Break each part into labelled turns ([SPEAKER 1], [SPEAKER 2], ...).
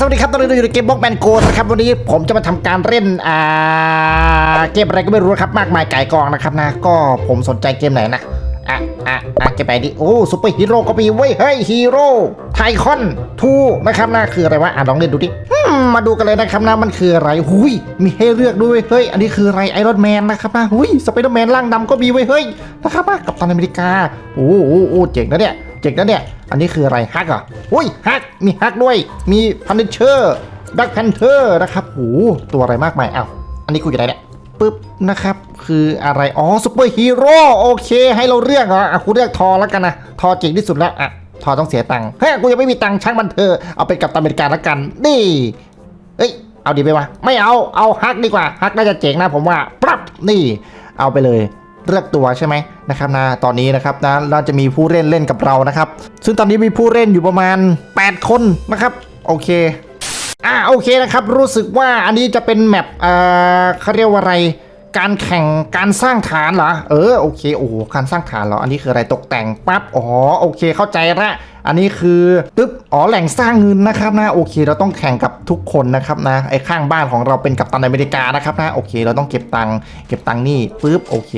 [SPEAKER 1] สวัสดีครับตอนนี้เราอยู่ในเกมบล็อกแมนโกนะครับวันนี้ผมจะมาทำการเล่นอ่าเกมอะไรก็ไม่รู้ครับมากมายไก่กองนะครับนะก็ผมสนใจเกมไหนนะ อะอะอะเกไหนดิ โอ้ซูเปอร์ฮีโร่ก็มีเว้ย เฮ้ยฮีโร่ไทคอนทูนะครับนะคืออะไรวะ อะลองเล่นดูดิมมาดูกันเลยนะครับนะมันคืออะไรหุยมีให้เลือกด้วยเฮ้ยอันนี้คืออะไรไอรอนแมนนะครับนะหุยสไปเดอร์แมนร่างดำก็มีเว้ยเฮ้ยนะครับนะกับตันอเมริกาโอ้โหโอ้เจ๋งนะเนี่ยเจ๋งนะเนี่ยอันนี้คืออะไรฮักเหรออุ้ยฮักมีฮักด้วย มีพันเชอร์ดักแพนเทอร์นะครับโอ้ตัวอะไรมากมายอ้าวอันนี้กูอยู่ไหนเนี่ย ปึ๊บนะครับ คืออะไร อ๋อซูเปอร์ฮีโร่โอเค ให้เราเลือกเหรออะกูเลือกทอแล้วกันนะ ทอเจ๋งที่สุดแล้วอะทอต้องเสียตังค์เฮ้ยกูยังไม่มีตังค์ช่างมันเถอะเอาไปกับตันอเมริกาแล้วกันนี่เอ้ยเอาดีไหมวะไม่เอาเอาฮักดีกว่าฮักน่าจะเจ๋งนะผมว่าปรับนี่ เอาไปเลยเลือกตัวใช่ไหมนะครับนะตอนนี้นะครับนะเราจะมีผู้เล่นเล่นกับเรานะครับ ซึ่งตอนนี้มีผู้เล่นอยู่ประมาณ 8 คนนะครับ โอเค อ่าโอเคนะครับ รู้สึกว่าอันนี้จะเป็นแมปเอ่อเขาเรียกว่าอะไร การแข่งการสร้างฐานเหรอ เออโอเคโอ้โหการสร้างฐานเหรอ อันนี้คืออะไรตกแต่งปั๊บอ๋อโอเคเข้าใจละอันนี้คือปึ๊บอ๋อแหล่งสร้างเงินนะครับนะโอเค เราต้องแข่งกับทุกคนนะครับนะไอ้ข้างบ้านของเราเป็นกัปตันอเมริกานะครับนะโอเค เราต้องเก็บตังค์เก็บตังค์นี่ปึ๊บโอเค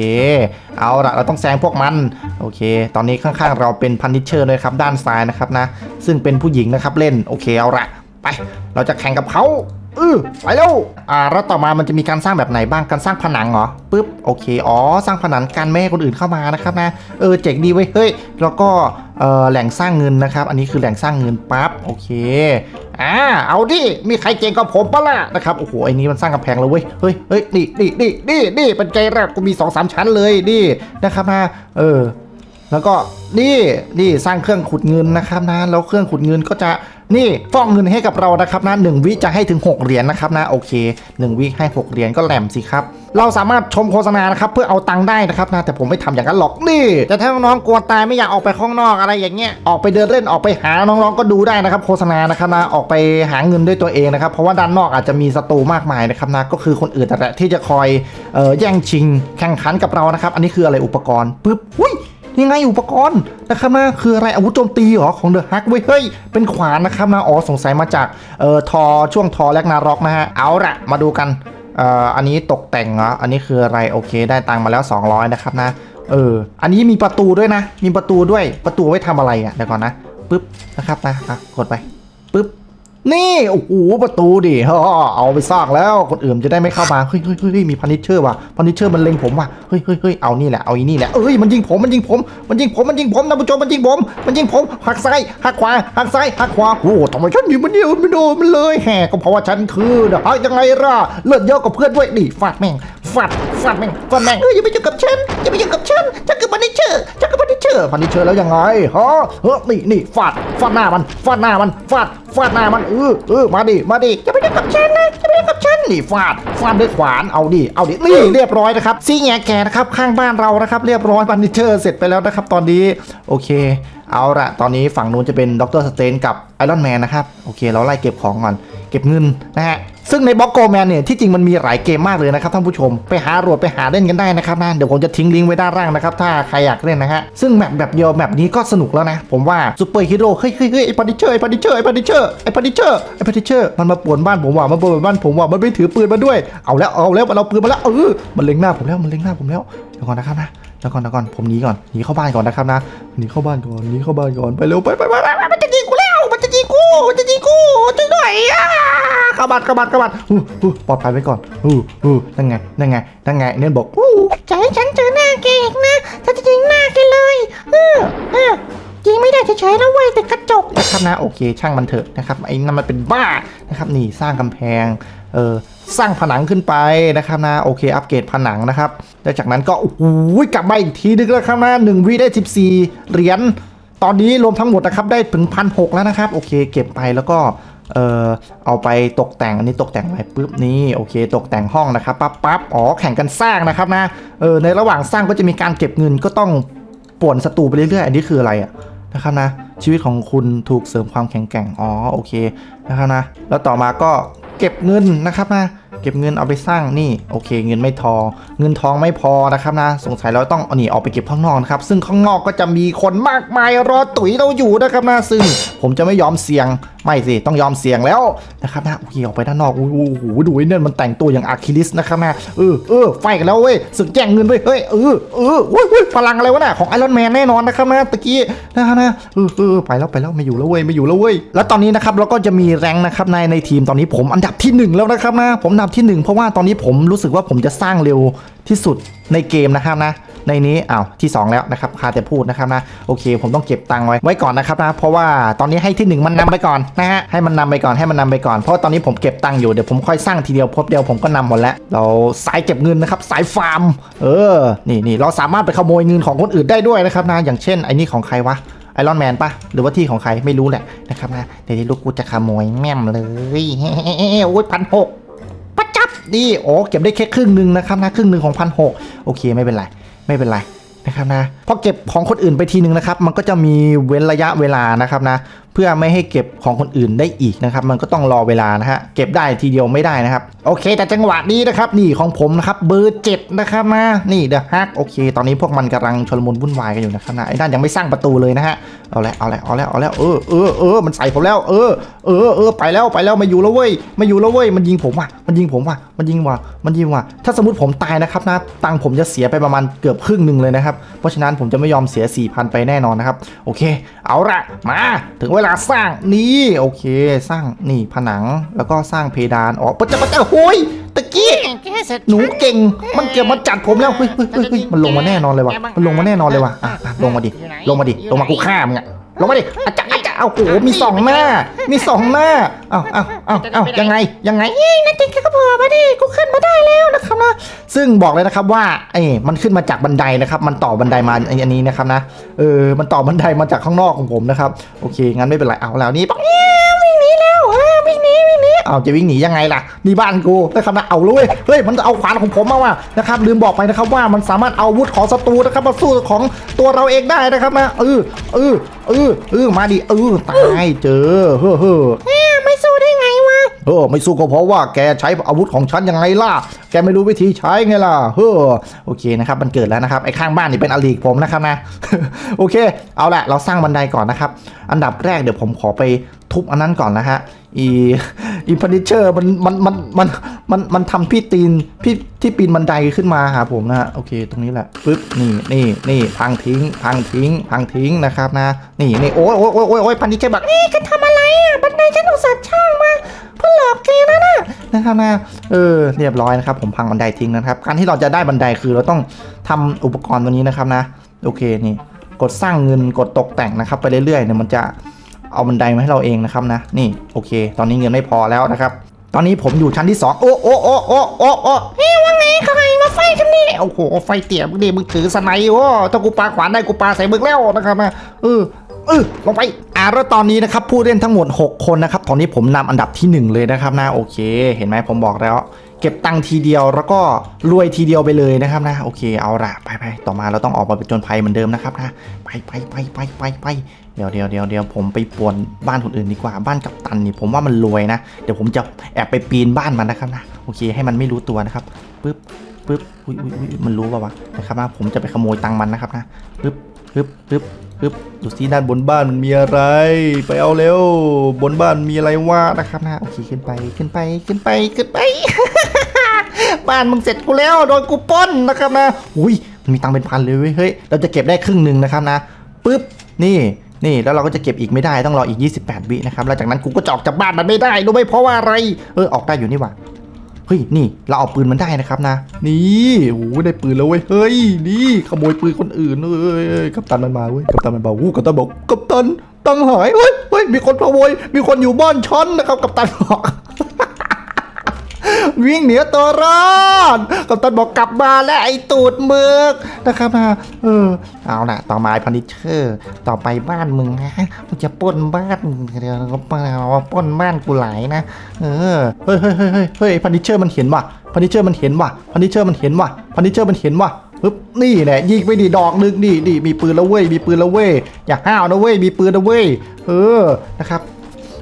[SPEAKER 1] เอาละเราต้องแซงพวกมันโอเค ตอนนี้ข้างๆเราเป็นพันนิชเชอร์เลยครับด้านซ้ายนะครับนะซึ่งเป็นผู้หญิงนะครับเล่นโอเคเอาละ ไปเราจะแข่งกับเขาเออไปเร็วอ่าแล้วต่อมามันจะมีการสร้างแบบไหนบ้างการสร้างผนังเหรอปึ๊บโอเคอ๋อสร้างผนังการไม่ให้คนอื่นเข้ามานะครับนะเออเจ๋งดีเว้ยเฮ้ยแล้วก็เอ่อแหล่งสร้างเงินนะครับ อันนี้คือแหล่งสร้างเงินปั๊บโอเคอ่าเอาดิมีใครเจ๋งกว่าผมปะล่ะนะครับโอ้โหไอ้นี้มันสร้างกำแพงแล้วเว้ยเฮ้ยเฮ้ยนี่นี่นี่นี่นี่เป็นไงล่ะกูมีสองสามชั้นเลยนี่นะครับนะเออ แล้วก็นี่นี่สร้างเครื่องขุดเงินนะครับนะแล้วเครื่องขุดเงินก็จะนี่ฟองเงินให้กับเรานะครับนะหนึ่งวิจะให้ถึง 6 เหรียญนะครับนะโอเค 1 วิให้ 6 เหรียญก็แหลมสิครับ เราสามารถชมโฆษณานะครับเพื่อเอาตังค์ได้นะครับนะแต่ผมไม่ทำอย่างนั้นหรอกนี่ แต่ถ้าน้องๆกลัวตายไม่อยากออกไปข้างนอกอะไรอย่างเงี้ยออกไปเดินเล่นออกไปหาน้องๆก็ดูได้นะครับ โฆษณานะครับนะออกไปหาเงินด้วยตัวเองนะครับเพราะว่าด้านนอกอาจจะมีศัตรูมากมายนะครับนะก็คือคนอื่นแต่ละที่จะคอยเอ่อแย่งชิงแข่งขันกับเรานะครับอันนี้คืออะไรอุปกรณ์ปึ๊บอุ้ย นี่ไงอุปกรณ์นะครับนะคืออะไรอาวุธโจมตีเหรอของเดอะฮักเว้ยเฮ้ยเป็นขวานนะครับนะอ๋อสงสัยมาจากเอ่อทอช่วงทอแลกนารอกนะฮะเอาละมาดูกันเอ่ออันนี้ตกแต่งเหรออันนี้คืออะไรโอเค ได้ตังค์มาแล้ว 200 นะครับนะเอออันนี้มีประตูด้วยนะ มีประตูด้วยประตูไว้ทำอะไรอะเดี๋ยวก่อนนะปึ๊บนะครับนะอะกดไปปึ๊บ นี่โอ้โหประตูดิฮ่อเอาไปสร้างแล้วคนอื่นจะได้ไม่เข้ามาเฮ้ยเฮ้ยเฮ้ยมีพันิชเชอร์ว่ะพันิชเชอร์มันเล็งผมว่ะเฮ้ยเฮ้ยเฮ้ยเอานี่แหละเอาอีนี่แหละเอ้ยมันยิงผมมันยิงผมมันยิงผมมันยิงผมนะผู้ชมมันยิงผมมันยิงผมหักซ้ายหักขวาหักซ้ายหักขวาโอ้ทำไมฉันยิงมันเดียวไม่โดนมันเลยแห่ก็เพราะว่าฉันคือเดอะฮักยังไงล่ะเลือดเยอะกว่าเพื่อนด้วยนี่ฟาดแม่งฟาดฟาดแม่งฟาดแม่งเอ้ยอย่าไปยุ่งกับฉันอย่าไปยุ่งกับฉันฉันคือพันิชเชอร์ฉันคือพันิชเชอร์พันิชเชอร์แล้วยังไงฮะเฮ้ยนี่นี่ฟาดฟาดหน้ามันฟาดหน้ามันฟาดฟาดหน้ามันเออเออมาดิมาดิจะไปยุ่งกับฉันนะจะไปยุ่งกับฉันนี่ฟาดฟาดด้วยขวานเอาดิเอาดินี่เรียบร้อยนะครับซี่แงแกนะครับข้างบ้านเรานะครับ เรียบร้อยบันิเชอร์เสร็จไปแล้วนะครับ ตอนนี้โอเค เอาละตอนนี้ฝั่งนู้นจะเป็นด็อกเตอร์สเตนกับไอรอนแมนนะครับโอเค เราไล่เก็บของก่อน เก็บเงินนะฮะซึ่งในบล็อกโกแมนเนี่ยที่จริงมันมีหลายเกมมากเลยนะครับท่านผู้ชม ไปหาโหลดไปหาเล่นกันได้นะครับนะเดี๋ยวผมจะทิ้งลิงก์ไว้ด้านล่างนะครับถ้าใครอยากเล่นนะฮะซึ่งแมปแบบเดียวแมปนี้ก็สนุกแล้วนะ ผมว่าซูเปอร์ฮีโร่เฮ้ยเฮ้ยเฮ้ยไอพันดิเชอร์ไอ้พันดิเชอร์ไอ้พันดิเชอร์ไอ้พันดิเชอร์ไอ้พันดิเชอร์มันมาป่วนบ้านผมว่ะมันป่วนบ้านผมว่ะมันไม่ถือปืนมาด้วยเอาแล้วเอาแล้วมันเอาปืนมาแล้วเออมันเล็งหน้าผมแล้วมันเล็งหน้าผมแล้วเดี๋ยวก่อนนะครับนะเดี๋ยวก่อนเดี๋ยวก่อนผมหนีก่อนหนีเข้าบ้านก่อนนะครับนะหนีเข้าบ้านก่อนหนีเข้าบ้านก่อนไปเร็วไปไปไปไปมันจะยิงกูแล้ว มันจะยิงกูมันจะยิงกูช่วยหน่อยอะเข้าบ้านเข้าบ้านเข้าบ้านอู้อู้ปลอดภัยไว้ก่อนอู้อู้นั่นไงนั่นไงนั่นไงเนี่ยบอกอู้
[SPEAKER 2] จะให้ฉันเจอหน้าแกอีกนะถ้าจะยิงหน้าแกเลยเออเออยิงไม่ได้เฉยๆแล้วเว้ยแต่กระจก
[SPEAKER 1] นะครับนะโอเค ช่างมันเถอะนะครับไอ้นั่นมันเป็นบ้านะครับนี่สร้างกำแพงเออสร้างผนังขึ้นไปนะครับนะโอเค อัปเกรดผนังนะครับแล้วจากนั้นก็โอ้โหกลับมาอีกทีนึงแล้วครับนะหนึ่งวิได้ 14 เหรียญ ตอนนี้รวมทั้งหมดนะครับได้ถึงพันหแล้วนะครับ โอเค เก็บไปแล้วก็เออเอาไปตกแต่งอันนี้ตกแต่งไว้ปุ๊บนี่โอเค ตกแต่งห้องนะครับปั๊บปั๊บอ๋อแข่งกันสร้างนะครับนะเออในระหว่างสร้างก็จะมีการเก็บเงินก็ต้องป่วนศัตรูไปเรื่อยๆ อันนี้คืออะไรอะนะครับนะชีวิตของคุณถูกเสริมความแข็งแกร่งอ๋อโอเคนะครับนะแล้วต่อมาก็เก็บเงินนะครับนะ เก็บเงินเอาไปสร้างนี่โอเค เงินไม่ทองเงินทองไม่พอนะครับนะ สงสัยเราต้องเอานี่ออกไปเก็บข้างนอกนะครับ ซึ่งข้างนอกก็จะมีคนมากมายรอตุ๋ยเราอยู่นะครับนะซึ่งผมจะไม่ยอมเสี่ยง ไม่สิ ต้องยอมเสี่ยงแล้วนะครับนะโอเคออกไปด้านนอกโอ้โหดูไอ้เนี่ยมันแต่งตัวอย่างอาร์คิลิสนะครับนะเออเออไฟกันแล้วเว้ยสึกแย่งเงินเว้ยเฮ้ยเออเออโอ้ยโอ้ยพลังอะไรวะน่ะของไอรอนแมนแน่นอนนะครับนะตะกี้นะครับนะเออเออไปแล้วไปแล้วไม่อยู่แล้วเว้ยไม่อยู่แล้วเว้ยแล้วตอนนี้นะครับเราก็จะมีแรงนะครับในในทีมตอนนี้ผมอันดับที่หนึ่งแล้วนะครับนะผมอันดับที่หนึ่งเพราะว่าตอนนี้ผมรู้สึกว่าผมจะสร้างเร็วที่สุด ในเกมนะครับนะในนี้อ้าวที่ 2 แล้วนะครับคาแต่พูดนะครับนะโอเค ผมต้องเก็บตังค์ไว้ไว้ก่อนนะครับนะเพราะว่าตอนนี้ให้ที่ 1 มันนำไปก่อนนะฮะให้มันนำไปก่อนให้มันนำไปก่อนเพราะาตอนนี้ผมเก็บตังค์อยู่เดี๋ยวผมค่อยสร้างทีเดียวพบเดียวผมก็นำหมดแล้ว เราสายเก็บเงินนะครับสายฟาร์ม เออนี่นี่เราสามารถไปขโมยเงินของคนอื่นได้ด้วยนะครับนะอย่างเช่นไอ้นี่ของใครวะไอรอนแมนปะหรือว่าที่ของใครไม่รู้แหละนะครับนะเดี๋ยวที่ลูกกูจะขโมยแม่มเลยโอ้ยพันหก นี่โอ้เก็บได้แค่ครึ่งหนึ่งนะครับนะครึ่งหนึ่งของพันหกโอเคไม่เป็นไรไม่เป็นไรนะครับนะพอเก็บของคนอื่นไปทีหนึ่งนะครับ มันก็จะมีเว้นระยะเวลานะครับนะ พื่อไม่ให้เก็บของคนอื่นได้อีกนะครับ มันก็ต้องรอเวลานะฮะเก็บได้ทีเดียวไม่ได้นะครับ โอเค แต่จังหวะนี้นะครับนี่ของผมนะครับเบอร์เจ็ดนะครับนะนี่เดอะฮักโอเค ตอนนี้พวกมันกำลังชลมุนวุ่นวายกันอยู่นะครับนะไอ้นั่นยังไม่สร้างประตูเลยนะฮะเอาล้วเอาล้วเอาล้วเอาล้วเออเออเออมันใส่ผมแล้วเออเออเออไปแล้วไปแล้วมาอยู่แล้วเว้ยมาอยู่แล้วเว้ยมันยิงผมว่ะมันยิงผมว่ะมันยิงว่ะมันยิงว่ะถ้าสมมติผมตายนะครับนะตังผมจะเสียไปประมาณเกือบครึ่งหนึ่งเลยนะครับเพราะฉะนั้นผมจะไม่ยอมเสีย4,000ไปแน่นอนนะครับโอเค เอาละมาถึงเวลาสร้างนี่โอเค สร้างนี่ผนังแล้วก็สร้างเพดานอ๋อปะจะปะจะโอ้ยตะกี้
[SPEAKER 2] แกเสร็จ
[SPEAKER 1] หนูเก่งมันเกือบมาจัดผมแล้วเฮ้ยเฮ้ยเฮ้ยเฮ้ยมันลงมาแน่นอนเลยว่ะมันลงมาแน่นอนเลยว่ะอะอะลงมาดิลงมาดิลงมากูฆ่ามึงอะลงมาดิอาจารย์อาจารย์ เอาโอ้โหมีสองหน้า มีสองหน้าเอ้าเอ้าเอ้าเอ้ายังไงยังไง
[SPEAKER 2] เฮ้ยนั่นติดก็พอมาดิกูขึ้นมาได้แล้วนะครับนะ
[SPEAKER 1] ซึ่งบอกเลยนะครับว่าไอ้มันขึ้นมาจากบันไดนะครับ มันต่อบันไดมาไอ้อันนี้นะครับนะเออมันต่อบันไดมาจากข้างนอกของผมนะครับ โอเคงั้นไม่เป็นไรเอาแล้วนี่ปัง เอาจะวิ่งหนียังไงล่ะนี่บ้านกูนะครับนะเอาเลยเฮ้ยมันจะเอาขวานของผมมาว่ะนะครับลืมบอกไปนะครับว่ามันสามารถเอาอาวุธของศัตรูนะครับมาสู้ของตัวเราเองได้นะครับนะเออเออเออเออมาดิเออตายเจอเฮ้อเฮ้อ
[SPEAKER 2] เฮ้ยไม่สู้ได้ไงวะ
[SPEAKER 1] เออไม่สู้ก็เพราะว่าแกใช้อาวุธของฉันยังไงล่ะ แกไม่รู้วิธีใช้ไงล่ะเฮ้อโอเคนะครับมันเกิดแล้วนะครับไอ้ข้างบ้านนี่เป็นอลีกผมนะครับนะโอเค เอาละเราสร้างบันไดก่อนนะครับ อันดับแรกเดี๋ยวผมขอไป ทุบอันนั้นก่อนนะฮะ อีอีพันิเชอร์มันมันมันมันมันมันทำพี่ตีนพี่ที่ปีนบันไดขึ้นมาหาผมนะฮะโอเค ตรงนี้แหละปึ๊บนี่นี่นี่พังทิ้ง พังทิ้ง พังทิ้งนะครับนะ นี่นี่โอ้ยโอ้ยโอ้ยโอ้ยโอ้ยพันิเชอร์แบบ
[SPEAKER 2] เฮ้ยกันทำอะไรอะบันไดฉันอุตส่าห์ช่างมาเพื่อหลอกแกนะน่ะ
[SPEAKER 1] นะครับนะเออเรียบร้อยนะครับ ผมพังบันไดทิ้งนะครับ การที่เราจะได้บันไดคือเราต้องทำอุปกรณ์ตัวนี้นะครับนะ โอเคนี่ กดสร้างเงินกดตกแต่งนะครับ ไปเรื่อยๆเนี่ยมันจะ เอาบันไดมาให้เราเองนะครับนะ นี่โอเค ตอนนี้เงินไม่พอแล้วนะครับ ตอนนี้ผมอยู่ชั้นที่สองโอ้โอ้โอ้โอ้โอ้โอ้
[SPEAKER 2] เฮ้ยว่าไงใครมาไฟกันนี่
[SPEAKER 1] โอ้โหไฟเตี่ยมึงดิมึงถือสไนโอ้ถ้ากูปาขวานได้กูปาใส่มึงแล้วนะครับนะเออ เออลงไปอ่าแล้วตอนนี้นะครับผู้เล่นทั้งหมด 6 คนนะครับตอนนี้ผมนำอันดับทีหนึ่1 เลยนะครับนะโอเค เห็นไหมผมบอกแล้ว เก็บตังค์ทีเดียวแล้วก็รวยทีเดียวไปเลยนะครับนะโอเคเอาละไปไปต่อมาเราต้องออกมาเป็นจนภัยเหมือนเดิมนะครับนะไปไปไปไปไปไปเดี๋ยวเดี๋ยวเดี๋ยวเดี๋ยวผมไปป่วนบ้านคนอื่นดีกว่าบ้านกัปตันนี่ผมว่ามันรวยนะเดี๋ยวผมจะแอบไปปีนบ้านมันนะครับนะโอเคให้มันไม่รู้ตัวนะครับปึ๊บปึ๊บอุ้ยอุ้ยมันรู้ป่าวะนะครับว่าผมจะไปขโมยตังค์มันนะครับนะปึ๊บปึ๊บปึ๊บ ปึ๊บดูสิด้านบนบ้านมันมีอะไร ไปเอาเร็ว บนบ้านมีอะไรวะนะครับนะโอเคขึ้นไปขึ้นไปขึ้นไปขึ้นไป บ้านมึงเสร็จกูแล้วโดนกูป้นนะครับนะอุ้ยมันมีตังเป็นพันเลยเว้ยเฮ้ยเราจะเก็บได้ครึ่งหนึ่งนะครับนะปึ๊บนี่นี่แล้วเราก็จะเก็บอีกไม่ได้ต้องรออีก 28 วินะครับแล้วจากนั้นกูก็จะออกจากบ้านมันไม่ได้รู้ไหมเพราะว่าอะไรเออออกได้อยู่นี่หว่า เฮ้ยนี่เราเอาปืนมันได้นะครับนะ นี่โอ้ได้ปืนแล้วเว้ยเฮ้ยนี่ขโมยปืนคนอื่นเอ้ยกัปตันมันมาเว้ยกัปตันมันบอกวู้กัปตันบอกกัปตันตังหายเฮ้ยเฮ้ยมีคนขโมยมีคนอยู่บ้านฉันนะครับกัปตันบอก วิ่งเหนีตัวรอดกัปตันบอกกลับมาแล้วไอ้ตูดเมือกนะครับนะเออเอาละต่อมาไอพันิเชอร์ต่อไปบ้านมึงนะมึงจะป้นบ้านเดี๋ยวก็ป้นบ้านกูหลายนะเออเฮ้ยเฮ้ยเฮ้ยเฮ้ยเฮ้ยพันิเชอร์มันเห็นว่ะพันิเชอร์มันเห็นว่ะพันิเชอร์มันเห็นว่ะพันิเชอร์มันเห็นว่ะปึ๊บนี่แหละยิงไปดิดอกนึงนี่นี่มีปืนแล้วเว้ยมีปืนแล้วเว้ยอย่าห้าวนะเว้ยมีปืนนะเว้ยเออนะครับ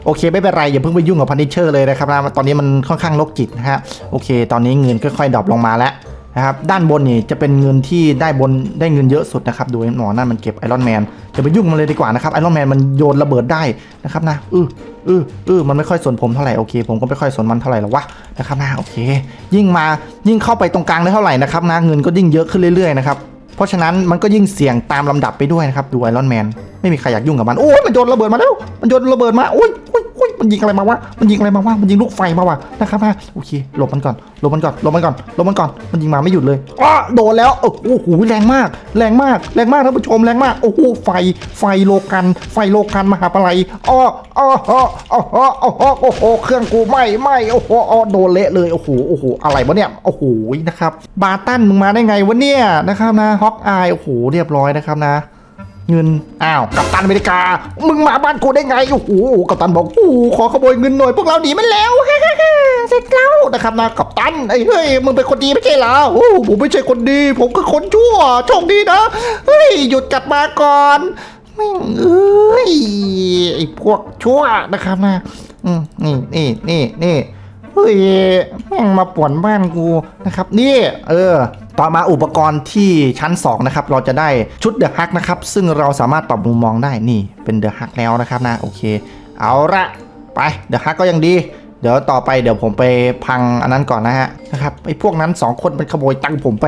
[SPEAKER 1] โอเคไม่เป็นไรอย่าเพิ่งไปยุ่งกับพันนิเชอร์เลยนะครับนะตอนนี้มันค่อนข้างโรคจิตนะฮะโอเค ตอนนี้เงินค่อยๆดรอปลงมาแล้วนะครับด้านบนนี่จะเป็นเงินที่ได้บนได้เงินเยอะสุดนะครับดูหมอนั่นมันเก็บไอรอนแมนจะไปยุ่งมันเลยดีกว่านะครับไอรอนแมนมันโยนระเบิดได้นะครับนะอืออืออือมันไม่ค่อยสนผมเท่าไหร่โอเค ผมก็ไม่ค่อยสนมันเท่าไหร่หรอกวะนะครับนะโอเค ยิ่งมายิ่งเข้าไปตรงกลางได้เท่าไหร่นะครับนะเงินก็ยิ่งเยอะขึ้นเรื่อยๆนะครับเพราะฉะนั้นมันก็ยิ่งเสี่ยงตามลำดับไปด้วยนะครับดูไอรอนแมนไม่มีใครอยากยุ่งกับมันโอ้ยมันโยนระเบิดมาแล้ว มันโยนระเบิดมาโอ้ยโอ้ยโอ้ยมันยิงอะไรมาวะมันยิงอะไรมาวะมันยิงลูกไฟมาวะนะครับนะโอเคหลบมันก่อนหลบมันก่อนหลบมันก่อนหลบมันก่อนมันยิงมาไม่หยุดเลยอ้อโดนแล้วโอ้โหแรงมาก แรงมากแรงมากท่านผู้ชมแรงมากโอ้โหไฟไฟโลกัน ไฟโลกันมหาปลัยอ้ออ้ออ้ออ้ออ้ออ้ออ้อโอ้โหเครื่องกูไหม้ไหม้โอ้โหอ้อโดนเละเลยโอ้โหโอ้โหอะไรวะเนี่ยโอ้โหนะครับบาตันมึงมาได้ไงวะเนี่ยนะครับนะฮอกอายโอ้โหเรียบร้อยนะครับนะ เงิน อ้าว กัปตันอเมริกา มึงมาบ้านกูได้ไง โอ้โห กัปตันบอกโอ้ขอขโมยเงินหน่อย พวกเราหนีมันแล้วฮ่าฮ่าฮ่าเสร็จแล้วนะครับนะ กัปตัน ไอ้เฮ้ย มึงเป็นคนดีไม่ใช่เหรอ โอ้ผมไม่ใช่คนดี ผมคือคนชั่ว โชคดีนะ เฮ้ย หยุดกลับมาก่อนม่งเอ้ยไอ้พวกชั่วนะครับนะนี่นี่นี่นี่เฮ้ยแม่งมาป่วนบ้านกูนะครับ นี่ เออ ต่อมาอุปกรณ์ที่ชั้น 2 นะครับ เราจะได้ชุดเดอะฮักนะครับ ซึ่งเราสามารถปรับมุมมองได้นี่เป็นเดอะฮักแล้วนะครับนะ โอเค เอาละไปเดอะฮักก็ยังดี เดี๋ยวต่อไปเดี๋ยวผมไปพังอันนั้นก่อนนะฮะนะครับไอ้พวกนั้น 2 คนมันขโมยตังผมไป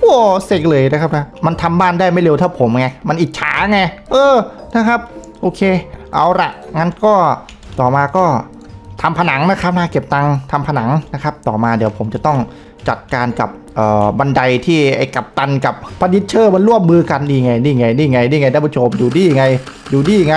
[SPEAKER 1] โอ้เซ็งเลยนะครับนะมันทำบ้านได้ไม่เร็วเท่าผมไงมันอิจฉาไง เออนะครับโอเค เอาละงั้นก็ต่อมาก็ทำผนังนะครับนะเก็บตังค์ทำผนังนะครับ ต่อมาเดี๋ยวผมจะต้อง จัดการกับเอ่อบันไดที่ไอ้กับตันกับพนิชเชอร์มันร่วมมือกันนี่ไงนี่ไงนี่ไงนี่ไงท่านผู้ชมอยู่ดีไง อยู่ดีไง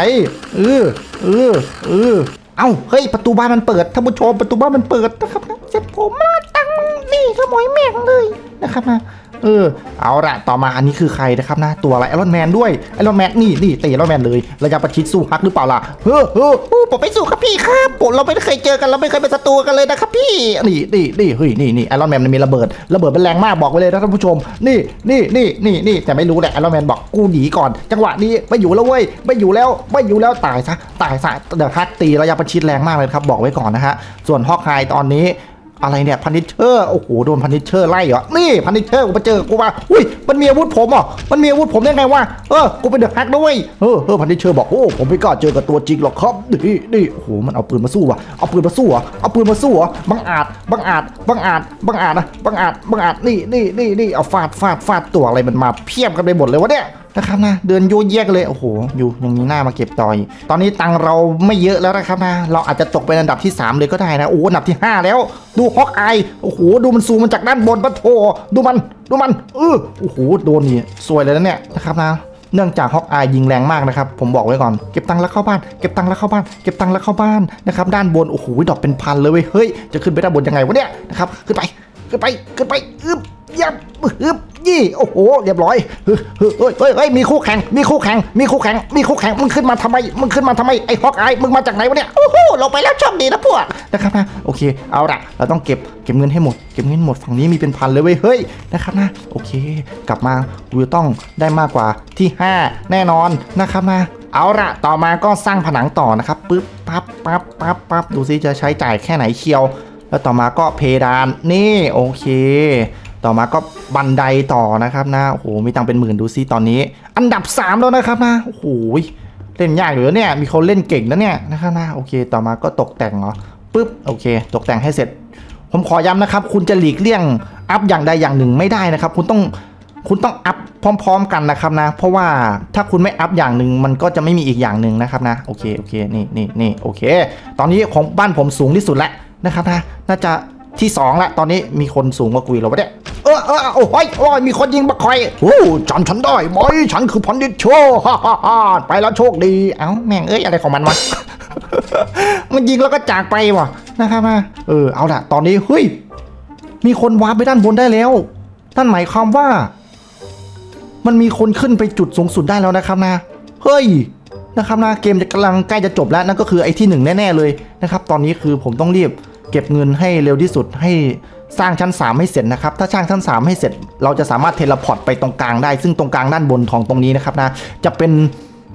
[SPEAKER 1] เออเออเออเอ้าเฮ้ยประตูบ้านมันเปิดท่านผู้ชมประตูบ้านมันเปิดนะครับนะเสร็จผมมาตังนี่ขโมยแม่งเลย นะครับนะเออเอาละต่อมาอันนี้คือใครนะครับนะตัวอะไรไอรอนแมนด้วยไอรอนแมนนี่นี่เตีไอรอนแมนเลยระยะประชิดสู้ฮักหรือเปล่าล่ะเฮ้อเฮ้อ
[SPEAKER 2] โอ้ผมไปสู่ครับพี่ครับผมเราไม่เคยเจอกันเราไม่เคยเป็นศัตรูกันเลยนะครับพี่
[SPEAKER 1] นี่นี่นี่เฮ้ยนี่นี่ไอรอนแมนมันมีระเบิดระเบิดมันแรงมากบอกไว้เลยนะท่านผู้ชม นี่นี่นี่นี่นี่แต่ไม่รู้แหละไอรอนแมนบอกกูหนีก่อน จังหวะนี้ไม่อยู่แล้วเว้ยไม่อยู่แล้วไม่อยู่แล้วตายซะตายซะเดี๋ยวฮักตีระยะประชิดแรงมากเลยครับบอกไว้ก่อนนะฮะส่วนฮอกไฮตอนนี้ อะไรเนี่ยพันิเชอร์โอ้โหโดนพันิเชอร์ไล่เหรอนี่พันิเชอร์กูมาเจอกูมาอุ้ยมันมีอาวุธผมเหรอมันมีอาวุธผมได้ไงวะเออกูเป็นเดอะแฮกด้วยเออเออพันิเชอร์บอกโอ้ผมไม่กล้าเจอกับตัวจริงหรอกครับนี่นี่โอ้โหมันเอาปืนมาสู้ว่ะเอาปืนมาสู้เหรอเอาปืนมาสู้เหรอบังอาจบังอาจบังอาจบังอาจนะบังอาจบังอาจนี่นี่นี่นี่เอาฟาดฟาดฟาดตัวอะไรมันมาเพียบกันไปหมดเลยวะเนี่ย นะครับนะเดินโยเยกเลยโอ้โหอยู่ยังมีหน้ามาเก็บต่อย ตอนนี้ตังเราไม่เยอะแล้วนะครับนะเราอาจจะตกเป็นอันดับที่ 3 เลยก็ได้นะโอ้อันดับที่ 5 แล้ว ดูฮอกอายโอ้โหดูมันซูมมันจากด้านบนปะโถดูมันดูมันเออโอ้โหโดนนี่สวยเลยนะเนี่ยนะครับนะเนื่องจากฮอกอายยิงแรงมากนะครับ ผมบอกไว้ก่อนเก็บตังค์แล้วเข้าบ้านเก็บตังค์แล้วเข้าบ้านเก็บตังค์แล้วเข้าบ้านนะครับด้านบนโอ้โหดอกเป็นพันเลยเว้ยเฮ้ยจะขึ้นไปด้านบนยังไงวะเนี่ยนะครับขึ้นไปขึ้นไปขึ้นไปอึบยับอึบ ยี่โอ้โหเรียบร้อยเฮ้ยเฮ้ยเฮ้ยมีคู่แข่งมีคู่แข่งมีคู่แข่งมีคู่แข่งมึงขึ้นมาทำไมมึงขึ้นมาทำไมไอ้ฮอกอายมึงมาจากไหนวะเนี่ย
[SPEAKER 2] โอ้โหลงไปแล้วโชคดีนะพวก
[SPEAKER 1] นะครับนะโอเคเอาละเราต้องเก็บเก็บเงินให้หมดเก็บเงินหมดฝั่งนี้มีเป็นพันเลยเว้ยเฮ้ยนะครับนะโอเค กลับมากูจะต้องได้มากกว่าที่ 5 แน่นอนนะครับนะเอาละต่อมาก็สร้างผนังต่อนะครับปึ๊บปั๊บปั๊บปั๊บปั๊บดูซิจะใช้จ่ายแค่ไหนเชียว แล้วต่อมาก็เพดานนี่โอเค ต่อมาก็บันไดต่อนะครับนะโอ้โหมีตังเป็นหมื่นดูซิตอนนี้ อันดับ 3 แล้วนะครับนะโอ้โหเล่นยากอยู่แล้วเนี่ยมีคนเล่นเก่งนะเนี่ยนะครับนะโอเค ต่อมาก็ตกแต่งเหรอปึ๊บโอเค ตกแต่งให้เสร็จ ผมขอย้ำนะครับ คุณจะหลีกเลี่ยงอัพอย่างใดอย่างหนึ่งไม่ได้นะครับ คุณต้องคุณต้องอัพพร้อม ๆ กันนะครับนะ เพราะว่าถ้าคุณไม่อัพอย่างหนึ่งมันก็จะไม่มีอีกอย่างหนึ่งนะครับนะโอเคโอเคนี่นี่นี่โอเค ตอนนี้ของบ้านผมสูงที่สุดแล้วนะครับนะน่าจะที่สองละตอนนี้มีคนสูงกว่ากูอีกแล้ววะเนี่ย เออเออโอ้ยโอ้ยมีคนยิงมาคอยโอ้จำฉันได้ไหมฉันคือพันดิตโชฮ่าฮ่าฮ่าไปแล้วโชคดี เอ้าแม่งเอ้ยอะไรของมันวะมันยิงแล้วก็จากไปว่ะนะครับนะเออเอาละตอนนี้เฮ้ยมีคนวาร์ปไปด้านบนได้แล้วนั่นหมายความว่า มันมีคนขึ้นไปจุดสูงสุดได้แล้วนะครับนะ เฮ้ยนะครับนะเกมจะกำลังใกล้จะจบแล้วนั่นก็คือไอ้ที่หนึ่งแน่ ๆ เลยนะครับ ตอนนี้คือผมต้องรีบเก็บเงินให้เร็วที่สุดให้ สร้างชั้น 3 ให้เสร็จนะครับ ถ้าสร้างชั้น 3 ให้เสร็จ เราจะสามารถเทเลพอร์ตไปตรงกลางได้ ซึ่งตรงกลางด้านบนของตรงนี้นะครับนะ จะเป็น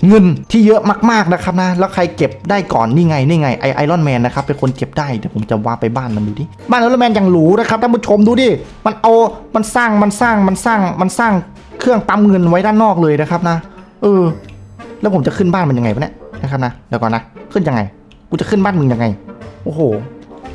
[SPEAKER 1] เงินที่เยอะมากๆนะครับนะ แล้วใครเก็บได้ก่อนนี่ไงนี่ไงไอไอรอนแมนนะครับเป็นคนเก็บได้เดี๋ยวผมจะว่าไปบ้านมันดูดิ บ้านไอรอนแมนยังหรูนะครับท่านผู้ชมดูดิ มันเอา มันสร้าง มันสร้าง มันสร้าง มันสร้างเครื่องปั๊มเงินไว้ด้านนอกเลยนะครับนะ เออ แล้วผมจะขึ้นบ้านมันยังไงวะเนี่ยนะครับนะ เดี๋ยวก่อนนะ ขึ้นยังไง กูจะขึ้นบ้านมึงยังไง โอ้โห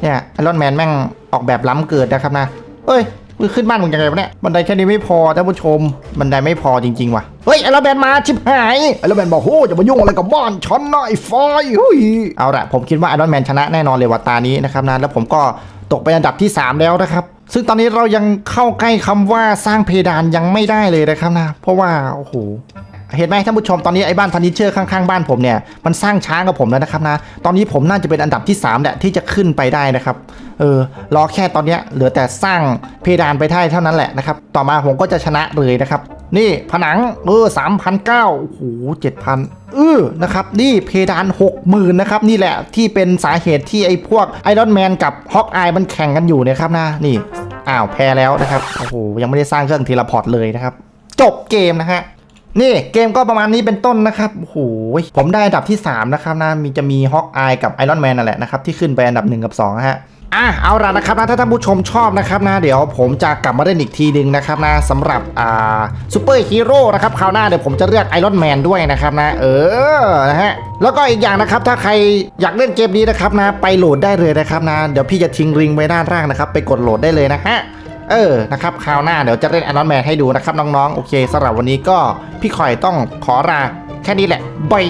[SPEAKER 1] เนี่ยไอรอนแมนแม่งออกแบบล้ำเกิดนะครับนะเอ้ยกูขึ้นบ้านมึงยังไงวะเนี่ยบันไดแค่นี้ไม่พอท่านผู้ชมบันไดไม่พอจริงๆว่ะเฮ้ยไอรอนแมนมาชิบหายไอรอนแมนบอกโอ้จะมายุ่งอะไรกับบ้านฉันนะไอ้ไฟเฮ้ยเอาละผมคิดว่าไอรอนแมนชนะแน่นอนเลยว่ะตานี้นะครับนะแล้วผมก็ตกไปอันดับที่ 3 แล้วนะครับซึ่งตอนนี้เรายังเข้าใกล้คำว่าสร้างเพดานยังไม่ได้เลยนะครับนะ เพราะว่า โอ้โห เห็นไหมท่านผู้ชมตอนนี้ไอ้บ้านพันิเชอร์ข้างๆบ้านผมเนี่ยมันสร้างช้ากับผมแล้วนะครับนะตอนนี้ผมน่าจะเป็นอันดับที่3แหละที่จะขึ้นไปได้นะครับเออรอแค่ตอนนี้เหลือแต่สร้างเพดานไปได้เท่านั้นแหละนะครับต่อมาผมก็จะชนะเลยนะครับนี่ผนังเออสามพันเก้าโอ้โหเจ็ดพันเออนะครับนี่เพดานหกหมื่นนะครับนี่แหละที่เป็นสาเหตุที่ไอ้พวกไอรอนแมนกับฮอกอายมันแข่งกันอยู่นะครับนะนี่อ้าวแพ้แล้วนะครับโอ้โหยังไม่ได้สร้างเครื่องเทีลพอร์ตเลยนะครับจบเกมนะฮะ นี่เกมก็ประมาณนี้เป็นต้นนะครับโอ้โหผมได้อันดับที่ 3 นะครับนะมีจะมีฮอกอายกับไอรอนแมนนั่นแหละนะครับ ที่ขึ้นไปอันดับ 1 กับ2ฮะอะเอาละนะครับนะถ้าท่านผู้ชมชอบนะครับนะเดี๋ยวผมจะกลับมาเล่นอีกทีหนึ่งนะครับนะสำหรับอ่าซูเปอร์ฮีโร่นะครับคราวหน้าเดี๋ยวผมจะเลือกไอรอนแมนด้วยนะครับนะเออนะฮะแล้วก็อีกอย่างนะครับถ้าใครอยากเล่นเกมนี้นะครับนะไปโหลดได้เลยนะครับนะเดี๋ยวพี่จะทิ้งลิงก์ไว้ด้านล่างนะครับไปกดโหลดได้เลยนะฮะ เออ นะครับคราวหน้าเดี๋ยวจะเล่นไอรอนแมนให้ดูนะครับน้องๆ โอเคสำหรับวันนี้ก็พี่คอยต้องขอลาแค่นี้แหละบาย